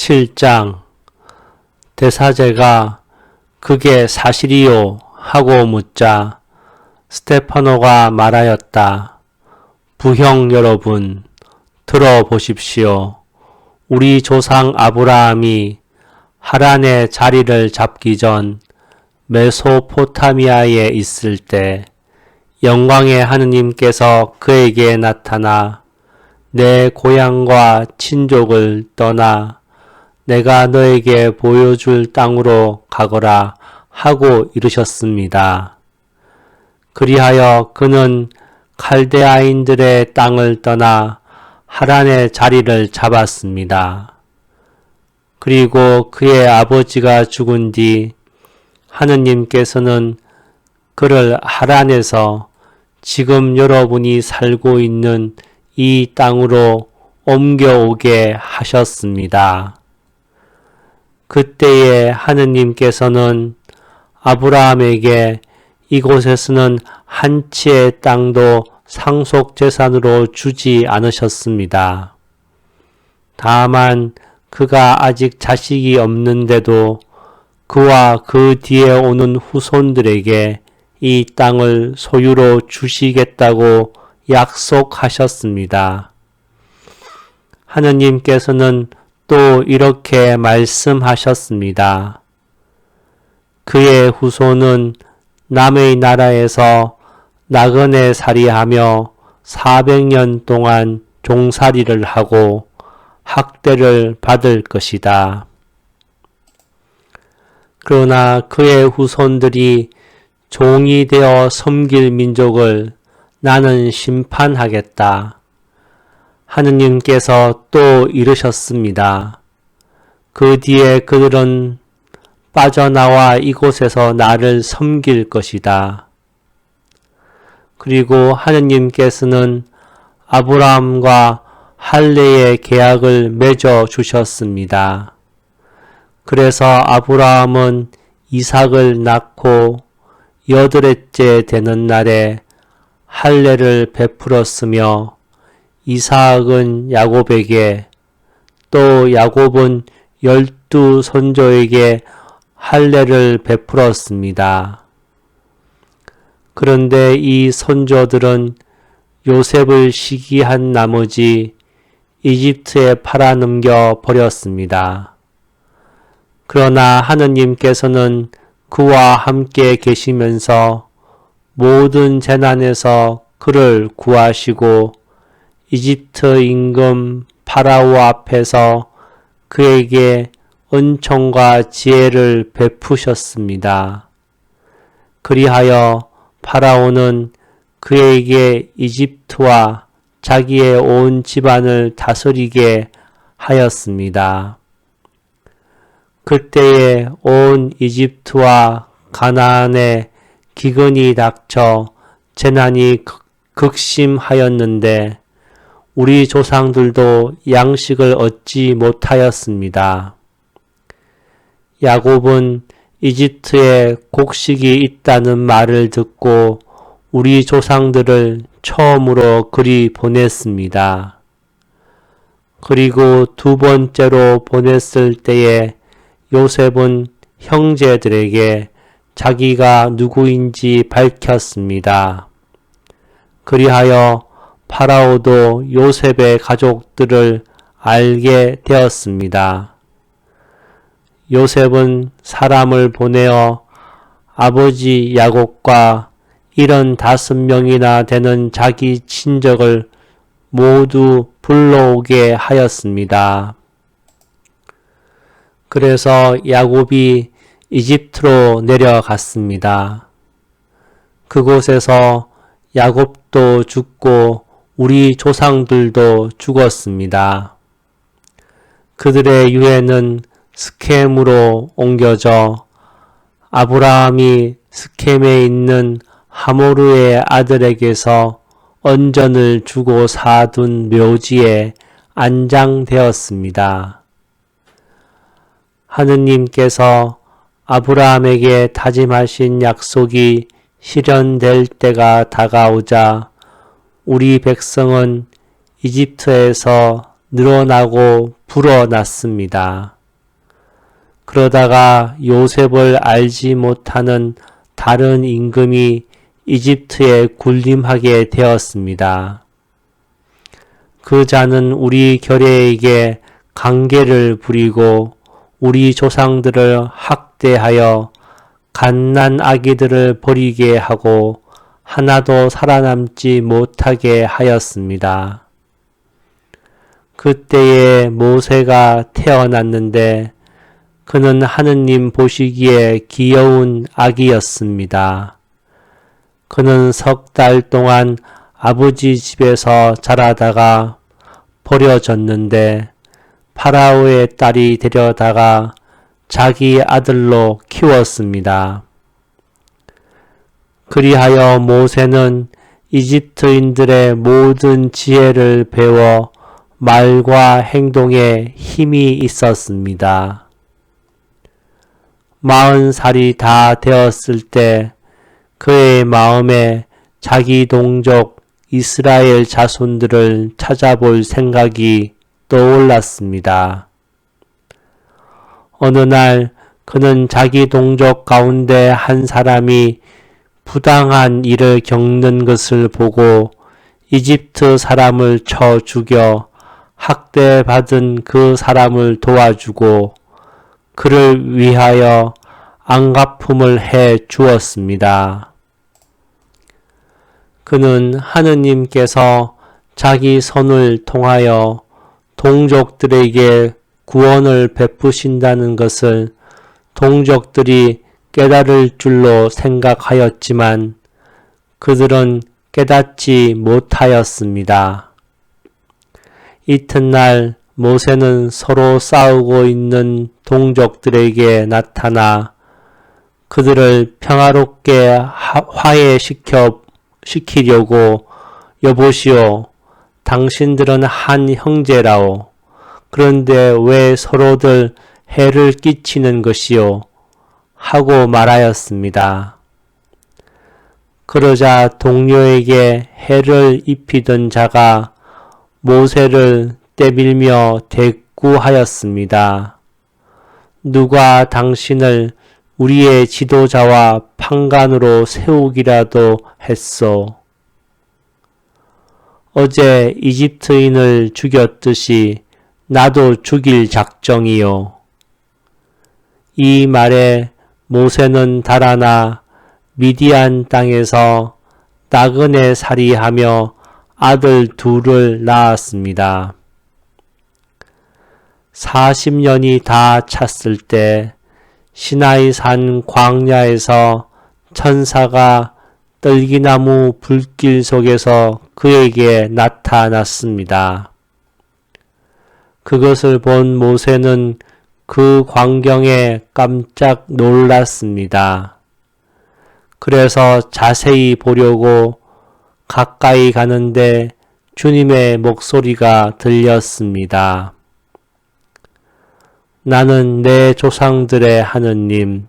7장 대사제가 그게 사실이요 하고 묻자 스테파노가 말하였다. 부형 여러분 들어보십시오. 우리 조상 아브라함이 하란의 자리를 잡기 전 메소포타미아에 있을 때 영광의 하느님께서 그에게 나타나 내 고향과 친족을 떠나 내가 너에게 보여줄 땅으로 가거라 하고 이르셨습니다. 그리하여 그는 칼데아인들의 땅을 떠나 하란의 자리를 잡았습니다. 그리고 그의 아버지가 죽은 뒤 하느님께서는 그를 하란에서 지금 여러분이 살고 있는 이 땅으로 옮겨오게 하셨습니다. 그때에 하느님께서는 아브라함에게 이곳에서는 한 치의 땅도 상속 재산으로 주지 않으셨습니다. 다만 그가 아직 자식이 없는데도 그와 그 뒤에 오는 후손들에게 이 땅을 소유로 주시겠다고 약속하셨습니다. 하느님께서는 또 이렇게 말씀하셨습니다. 그의 후손은 남의 나라에서 나그네 살이하며 400년 동안 종살이를 하고 학대를 받을 것이다. 그러나 그의 후손들이 종이 되어 섬길 민족을 나는 심판하겠다. 하느님께서 또 이르셨습니다. 그 뒤에 그들은 빠져나와 이곳에서 나를 섬길 것이다. 그리고 하느님께서는 아브라함과 할례의 계약을 맺어 주셨습니다. 그래서 아브라함은 이삭을 낳고 여덟째 되는 날에 할례를 베풀었으며 이삭은 야곱에게 또 야곱은 열두 선조에게 할례를 베풀었습니다. 그런데 이 선조들은 요셉을 시기한 나머지 이집트에 팔아넘겨 버렸습니다. 그러나 하느님께서는 그와 함께 계시면서 모든 재난에서 그를 구하시고 이집트 임금 파라오 앞에서 그에게 은총과 지혜를 베푸셨습니다. 그리하여 파라오는 그에게 이집트와 자기의 온 집안을 다스리게 하였습니다. 그때에 온 이집트와 가나안에 기근이 닥쳐 재난이 극심하였는데 우리 조상들도 양식을 얻지 못하였습니다. 야곱은 이집트에 곡식이 있다는 말을 듣고 우리 조상들을 처음으로 그리 보냈습니다. 그리고 두 번째로 보냈을 때에 요셉은 형제들에게 자기가 누구인지 밝혔습니다. 그리하여 파라오도 요셉의 가족들을 알게 되었습니다. 요셉은 사람을 보내어 아버지 야곱과 이런 다섯 명이나 되는 자기 친적을 모두 불러오게 하였습니다. 그래서 야곱이 이집트로 내려갔습니다. 그곳에서 야곱도 죽고 우리 조상들도 죽었습니다. 그들의 유해는 스켐으로 옮겨져 아브라함이 스켐에 있는 하모르의 아들에게서 언전을 주고 사둔 묘지에 안장되었습니다. 하느님께서 아브라함에게 다짐하신 약속이 실현될 때가 다가오자 우리 백성은 이집트에서 늘어나고 불어났습니다. 그러다가 요셉을 알지 못하는 다른 임금이 이집트에 군림하게 되었습니다. 그 자는 우리 결례에게 관계를 부리고 우리 조상들을 학대하여 갓난 아기들을 버리게 하고 하나도 살아남지 못하게 하였습니다. 그때에 모세가 태어났는데 그는 하느님 보시기에 귀여운 아기였습니다. 그는 석 달 동안 아버지 집에서 자라다가 버려졌는데 파라오의 딸이 데려다가 자기 아들로 키웠습니다. 그리하여 모세는 이집트인들의 모든 지혜를 배워 말과 행동에 힘이 있었습니다. 마흔 살이 다 되었을 때 그의 마음에 자기 동족 이스라엘 자손들을 찾아볼 생각이 떠올랐습니다. 어느 날 그는 자기 동족 가운데 한 사람이 부당한 일을 겪는 것을 보고 이집트 사람을 쳐 죽여 학대받은 그 사람을 도와주고 그를 위하여 안가품을 해 주었습니다. 그는 하느님께서 자기 손을 통하여 동족들에게 구원을 베푸신다는 것을 동족들이 깨달을 줄로 생각하였지만 그들은 깨닫지 못하였습니다. 이튿날 모세는 서로 싸우고 있는 동족들에게 나타나 그들을 평화롭게 화해시켜 시키려고 여보시오 당신들은 한 형제라오 그런데 왜 서로들 해를 끼치는 것이요 하고 말하였습니다. 그러자 동료에게 해를 입히던 자가 모세를 때밀며 대꾸하였습니다. 누가 당신을 우리의 지도자와 판관으로 세우기라도 했소. 어제 이집트인을 죽였듯이 나도 죽일 작정이요. 이 말에 모세는 달아나 미디안 땅에서 나그네 살이하며 아들 둘을 낳았습니다. 40년이 다 찼을 때 시나이 산 광야에서 천사가 떨기나무 불길 속에서 그에게 나타났습니다. 그것을 본 모세는 그 광경에 깜짝 놀랐습니다. 그래서 자세히 보려고 가까이 가는데 주님의 목소리가 들렸습니다. 나는 내 조상들의 하느님,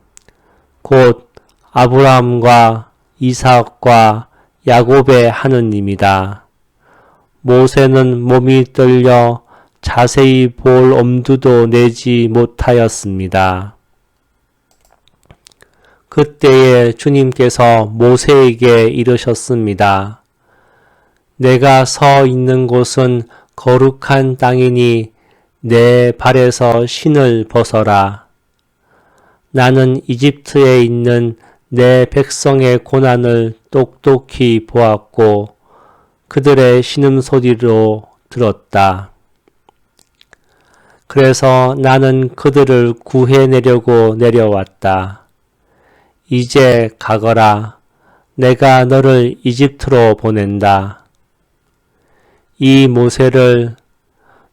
곧 아브라함과 이삭과 야곱의 하느님이다. 모세는 몸이 떨려 자세히 볼 엄두도 내지 못하였습니다. 그때에 주님께서 모세에게 이르셨습니다. 내가 서 있는 곳은 거룩한 땅이니 내 발에서 신을 벗어라. 나는 이집트에 있는 내 백성의 고난을 똑똑히 보았고 그들의 신음소리로 들었다. 그래서 나는 그들을 구해내려고 내려왔다. 이제 가거라. 내가 너를 이집트로 보낸다. 이 모세를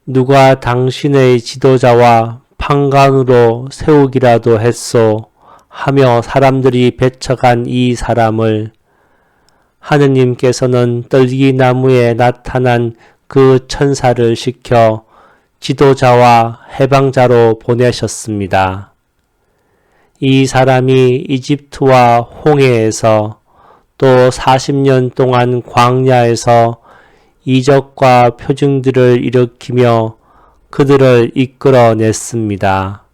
누가 당신의 지도자와 판관으로 세우기라도 했소 하며 사람들이 배척한 이 사람을 하느님께서는 떨기나무에 나타난 그 천사를 시켜 지도자와 해방자로 보내셨습니다. 이 사람이 이집트와 홍해에서 또 40년 동안 광야에서 이적과 표징들을 일으키며 그들을 이끌어냈습니다.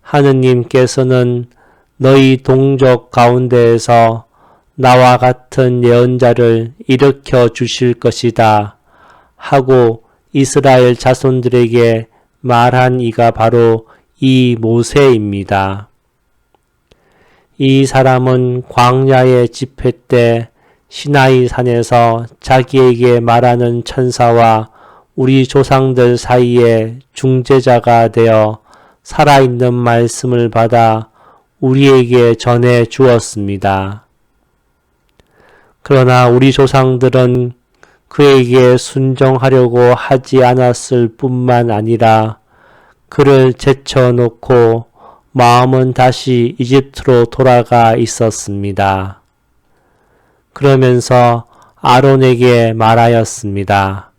하느님께서는 너희 동족 가운데에서 나와 같은 예언자를 일으켜 주실 것이다 하고 이스라엘 자손들에게 말한 이가 바로 이 모세입니다. 이 사람은 광야의 집회 때 시나이 산에서 자기에게 말하는 천사와 우리 조상들 사이에 중재자가 되어 살아있는 말씀을 받아 우리에게 전해 주었습니다. 그러나 우리 조상들은 그에게 순종하려고 하지 않았을 뿐만 아니라 그를 제쳐놓고 마음은 다시 이집트로 돌아가 있었습니다. 그러면서 아론에게 말하였습니다.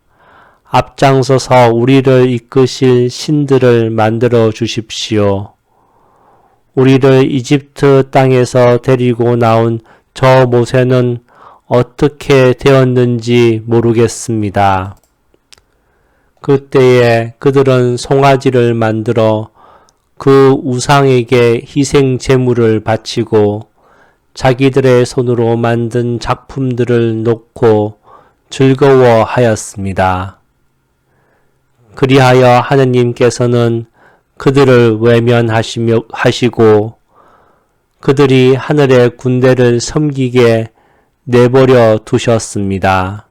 앞장서서 우리를 이끄실 신들을 만들어 주십시오. 우리를 이집트 땅에서 데리고 나온 저 모세는 어떻게 되었는지 모르겠습니다. 그때에 그들은 송아지를 만들어 그 우상에게 희생 제물을 바치고 자기들의 손으로 만든 작품들을 놓고 즐거워하였습니다. 그리하여 하느님께서는 그들을 외면하시고 그들이 하늘의 군대를 섬기게 내버려 두셨습니다.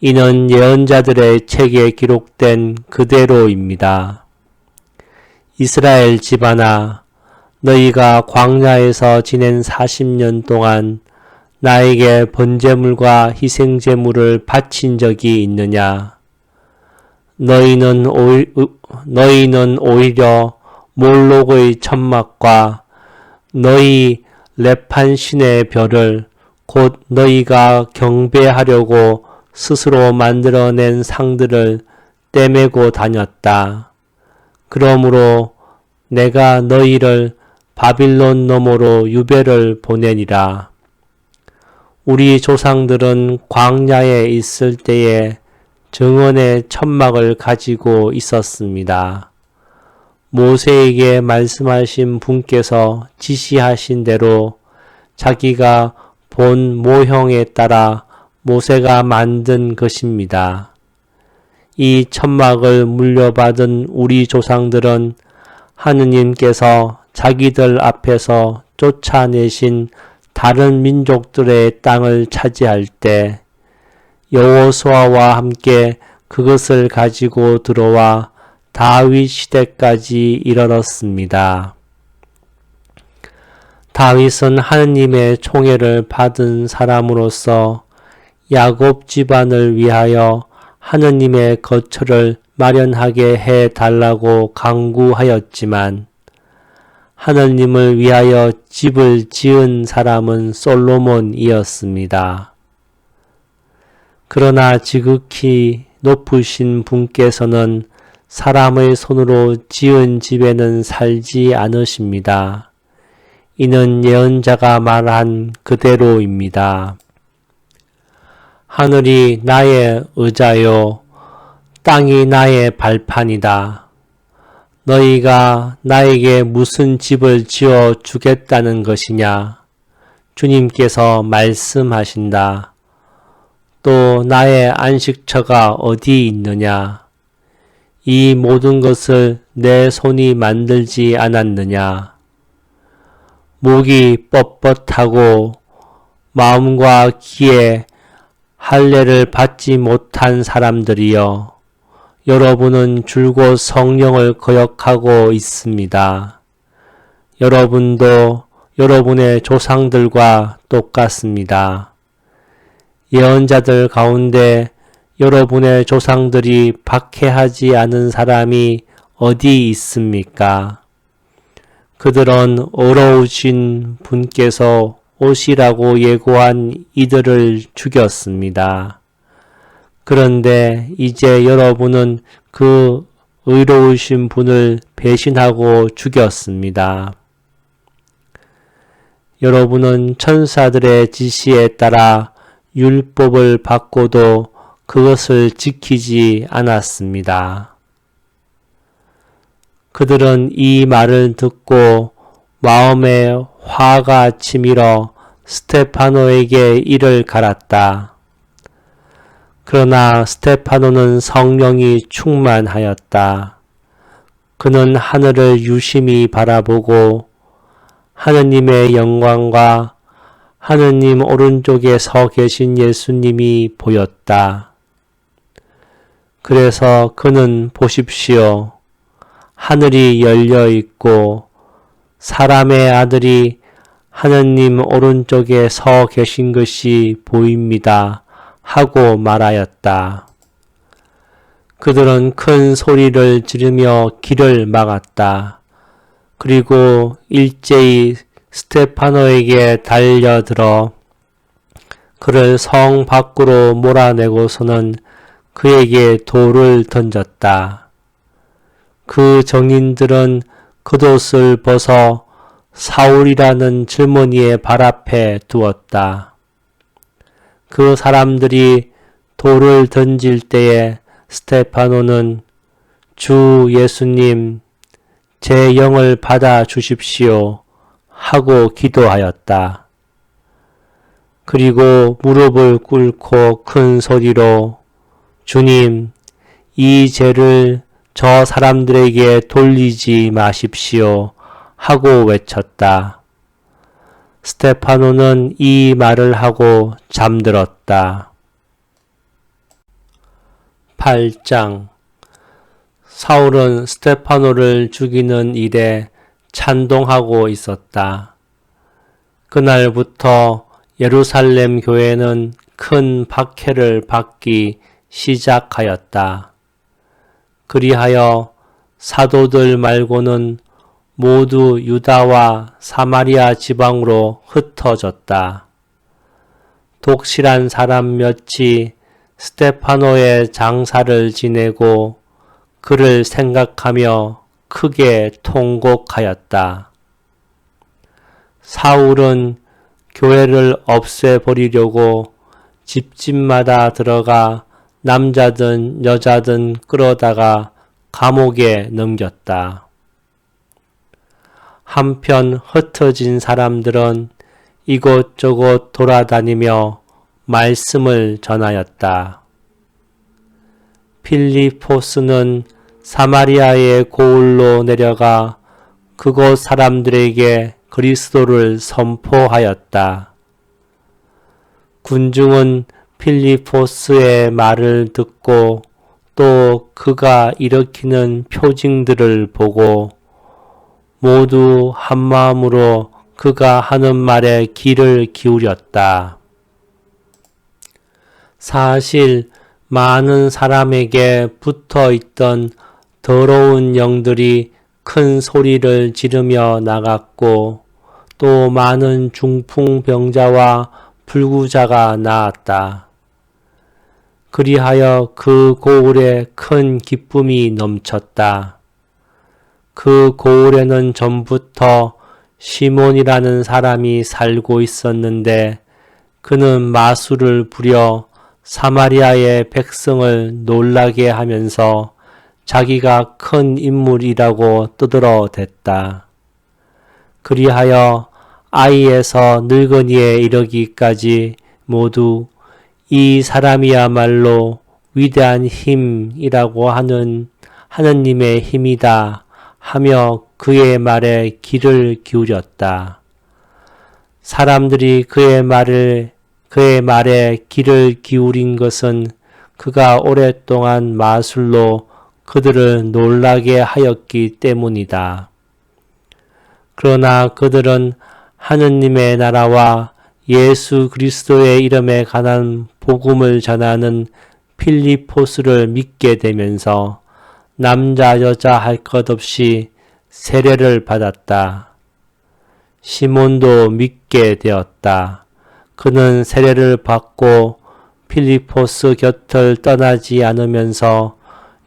이는 예언자들의 책에 기록된 그대로입니다. 이스라엘 집안아 너희가 광야에서 지낸 40년 동안 나에게 번제물과 희생제물을 바친 적이 있느냐? 너희는, 오히, 너희는 오히려 몰록의 천막과 너희 레판 신의 별을 곧 너희가 경배하려고 스스로 만들어낸 상들을 떼매고 다녔다. 그러므로 내가 너희를 바빌론 너머로 유배를 보내니라. 우리 조상들은 광야에 있을 때에 정원의 천막을 가지고 있었습니다. 모세에게 말씀하신 분께서 지시하신 대로 자기가 본 모형에 따라 모세가 만든 것입니다. 이 천막을 물려받은 우리 조상들은 하느님께서 자기들 앞에서 쫓아내신 다른 민족들의 땅을 차지할 때 여호수아와 함께 그것을 가지고 들어와 다윗 시대까지 이르렀습니다. 다윗은 하느님의 총애를 받은 사람으로서 야곱 집안을 위하여 하느님의 거처를 마련하게 해 달라고 강구하였지만 하느님을 위하여 집을 지은 사람은 솔로몬이었습니다. 그러나 지극히 높으신 분께서는 사람의 손으로 지은 집에는 살지 않으십니다. 이는 예언자가 말한 그대로입니다. 하늘이 나의 의자요, 땅이 나의 발판이다. 너희가 나에게 무슨 집을 지어 주겠다는 것이냐? 주님께서 말씀하신다. 또 나의 안식처가 어디 있느냐? 이 모든 것을 내 손이 만들지 않았느냐? 목이 뻣뻣하고 마음과 귀에 할례를 받지 못한 사람들이여 여러분은 줄곧 성령을 거역하고 있습니다. 여러분도 여러분의 조상들과 똑같습니다. 예언자들 가운데 여러분의 조상들이 박해하지 않은 사람이 어디 있습니까? 그들은 어려우신 분께서 오시라고 예고한 이들을 죽였습니다. 그런데 이제 여러분은 그 의로우신 분을 배신하고 죽였습니다. 여러분은 천사들의 지시에 따라 율법을 받고도 그것을 지키지 않았습니다. 그들은 이 말을 듣고 마음에 화가 치밀어 스테파노에게 이를 갈았다. 그러나 스테파노는 성령이 충만하였다. 그는 하늘을 유심히 바라보고 하느님의 영광과 하느님 오른쪽에 서 계신 예수님이 보였다. 그래서 그는 보십시오. 하늘이 열려 있고 사람의 아들이 하느님 오른쪽에 서 계신 것이 보입니다. 하고 말하였다. 그들은 큰 소리를 지르며 길을 막았다. 그리고 일제히 스테파노에게 달려들어 그를 성 밖으로 몰아내고서는 그에게 돌을 던졌다. 그 정인들은 겉옷을 벗어 사울이라는 젊은이의 발 앞에 두었다. 그 사람들이 돌을 던질 때에 스테파노는 주 예수님, 제 영을 받아 주십시오 하고 기도하였다. 그리고 무릎을 꿇고 큰 소리로 주님, 이 죄를 저 사람들에게 돌리지 마십시오 하고 외쳤다. 스테파노는 이 말을 하고 잠들었다. 8장 사울은 스테파노를 죽이는 일에 찬동하고 있었다. 그날부터 예루살렘 교회는 큰 박해를 받기 시작하였다. 그리하여 사도들 말고는 모두 유다와 사마리아 지방으로 흩어졌다. 독실한 사람 몇이 스테파노의 장사를 지내고 그를 생각하며 크게 통곡하였다. 사울은 교회를 없애버리려고 집집마다 들어가 남자든 여자든 끌어다가 감옥에 넘겼다. 한편 흩어진 사람들은 이곳저곳 돌아다니며 말씀을 전하였다. 필리포스는 사마리아의 고을로 내려가 그곳 사람들에게 그리스도를 선포하였다. 군중은 필리포스의 말을 듣고 또 그가 일으키는 표징들을 보고 모두 한마음으로 그가 하는 말에 귀를 기울였다. 사실 많은 사람에게 붙어 있던 더러운 영들이 큰 소리를 지르며 나갔고 또 많은 중풍병자와 불구자가 나았다. 그리하여 그 고을에 큰 기쁨이 넘쳤다. 그 고을에는 전부터 시몬이라는 사람이 살고 있었는데 그는 마술을 부려 사마리아의 백성을 놀라게 하면서 자기가 큰 인물이라고 떠들어댔다. 그리하여 아이에서 늙은이에 이르기까지 모두 이 사람이야말로 위대한 힘이라고 하는 하느님의 힘이다 하며 그의 말에 귀를 기울였다. 사람들이 그의 말을 그의 말에 귀를 기울인 것은 그가 오랫동안 마술로 그들을 놀라게 하였기 때문이다. 그러나 그들은 하느님의 나라와 예수 그리스도의 이름에 관한 복음을 전하는 필리포스를 믿게 되면서 남자 여자 할 것 없이 세례를 받았다. 시몬도 믿게 되었다. 그는 세례를 받고 필리포스 곁을 떠나지 않으면서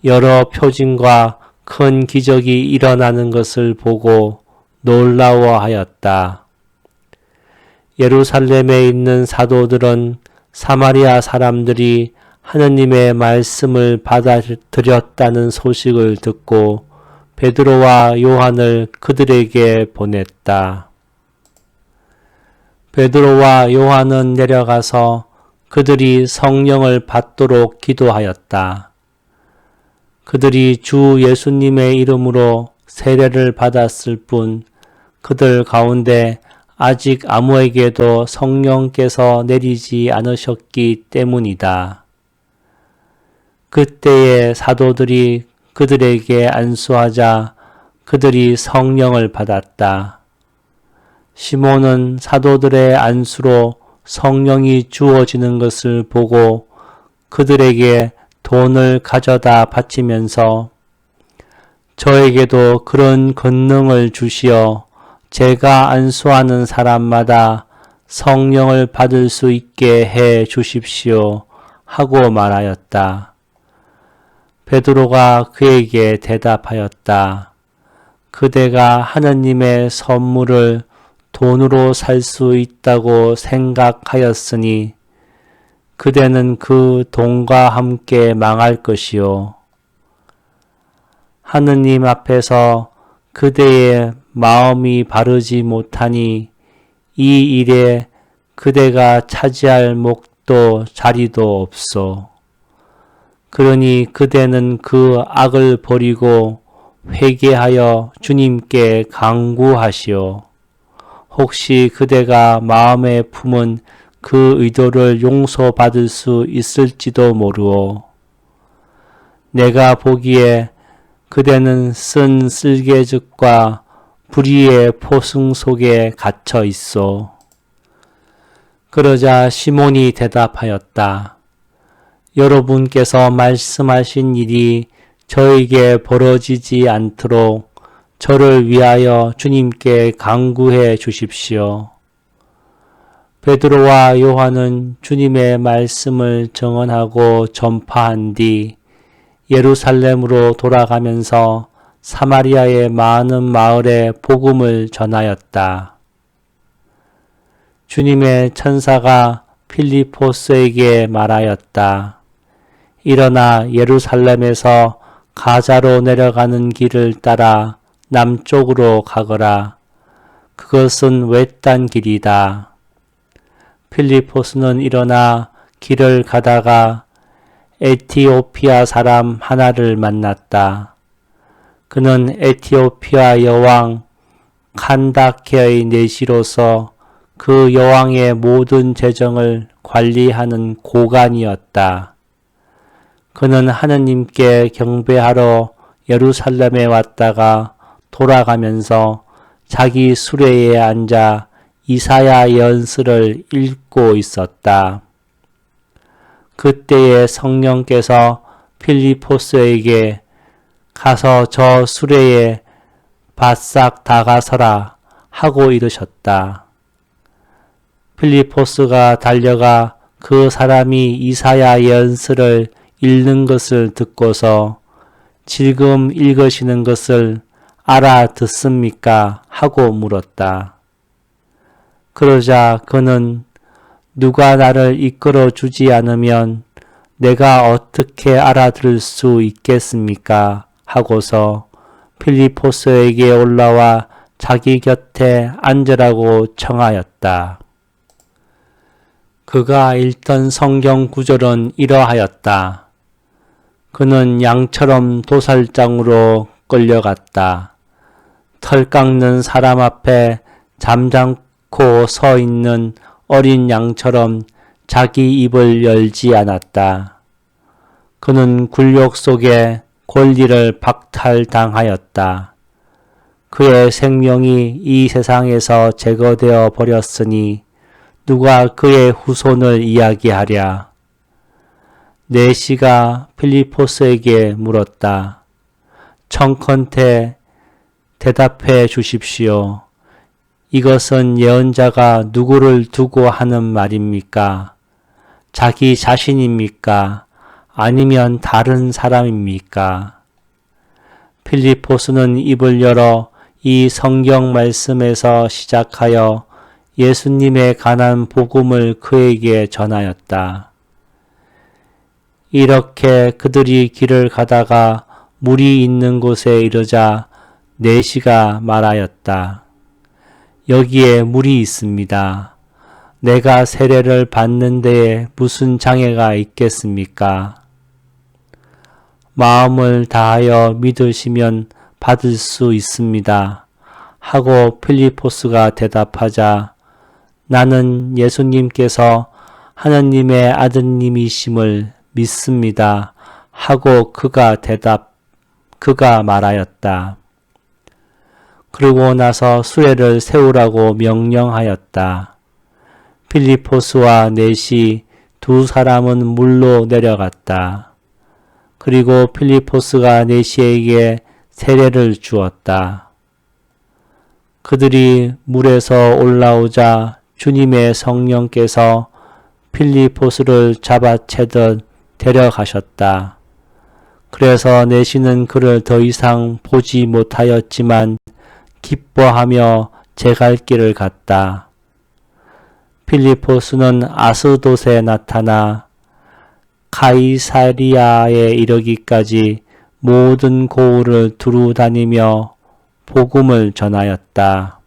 여러 표징과 큰 기적이 일어나는 것을 보고 놀라워하였다. 예루살렘에 있는 사도들은 사마리아 사람들이 하느님의 말씀을 받아들였다는 소식을 듣고 베드로와 요한을 그들에게 보냈다. 베드로와 요한은 내려가서 그들이 성령을 받도록 기도하였다. 그들이 주 예수님의 이름으로 세례를 받았을 뿐 그들 가운데 아직 아무에게도 성령께서 내리지 않으셨기 때문이다. 그때의 사도들이 그들에게 안수하자 그들이 성령을 받았다. 시몬은 사도들의 안수로 성령이 주어지는 것을 보고 그들에게 돈을 가져다 바치면서 저에게도 그런 권능을 주시어 제가 안수하는 사람마다 성령을 받을 수 있게 해 주십시오 하고 말하였다. 베드로가 그에게 대답하였다. 그대가 하느님의 선물을 돈으로 살 수 있다고 생각하였으니 그대는 그 돈과 함께 망할 것이요. 하느님 앞에서 그대의 마음이 바르지 못하니 이 일에 그대가 차지할 목도 자리도 없소. 그러니 그대는 그 악을 버리고 회개하여 주님께 강구하시오. 혹시 그대가 마음에 품은 그 의도를 용서받을 수 있을지도 모르오. 내가 보기에 그대는 쓴 쓸개즙과 불의의 포승 속에 갇혀 있어. 그러자 시몬이 대답하였다. 여러분께서 말씀하신 일이 저에게 벌어지지 않도록 저를 위하여 주님께 강구해 주십시오. 베드로와 요한은 주님의 말씀을 정언하고 전파한 뒤 예루살렘으로 돌아가면서 사마리아의 많은 마을에 복음을 전하였다. 주님의 천사가 필리포스에게 말하였다. 일어나 예루살렘에서 가자로 내려가는 길을 따라 남쪽으로 가거라. 그것은 외딴 길이다. 필리포스는 일어나 길을 가다가 에티오피아 사람 하나를 만났다. 그는 에티오피아 여왕 칸다케의 내시로서 그 여왕의 모든 재정을 관리하는 고관이었다. 그는 하느님께 경배하러 예루살렘에 왔다가 돌아가면서 자기 수레에 앉아 이사야 연설을 읽고 있었다. 그때에 성령께서 필리포스에게 가서 저 수레에 바싹 다가서라 하고 이르셨다. 필리포스가 달려가 그 사람이 이사야 연설을 읽는 것을 듣고서 지금 읽으시는 것을 알아듣습니까? 하고 물었다. 그러자 그는 누가 나를 이끌어 주지 않으면 내가 어떻게 알아들을 수 있겠습니까? 하고서 필리포스에게 올라와 자기 곁에 앉으라고 청하였다. 그가 읽던 성경 구절은 이러하였다. 그는 양처럼 도살장으로 끌려갔다. 털 깎는 사람 앞에 잠잠고 서 있는 어린 양처럼 자기 입을 열지 않았다. 그는 굴욕 속에 권리를 박탈당하였다. 그의 생명이 이 세상에서 제거되어 버렸으니 누가 그의 후손을 이야기하랴. 네시가 필리포스에게 물었다. 청컨테 대답해 주십시오. 이것은 예언자가 누구를 두고 하는 말입니까? 자기 자신입니까? 아니면 다른 사람입니까? 필리포스는 입을 열어 이 성경 말씀에서 시작하여 예수님의 관한 복음을 그에게 전하였다. 이렇게 그들이 길을 가다가 물이 있는 곳에 이르자 내시가 말하였다. 여기에 물이 있습니다. 내가 세례를 받는 데에 무슨 장애가 있겠습니까? 마음을 다하여 믿으시면 받을 수 있습니다. 하고 필리포스가 대답하자 나는 예수님께서 하나님의 아드님이심을 믿습니다. 하고 그가 대답, 그가 말하였다. 그러고 나서 수레를 세우라고 명령하였다. 필리포스와 넷이 두 사람은 물로 내려갔다. 그리고 필리포스가 넷시에게 세례를 주었다. 그들이 물에서 올라오자 주님의 성령께서 필리포스를 잡아채듯 데려가셨다. 그래서 내시는 그를 더 이상 보지 못하였지만 기뻐하며 제 갈 길을 갔다. 필리포스는 아스돗에 나타나 카이사리아에 이르기까지 모든 고을을 두루 다니며 복음을 전하였다.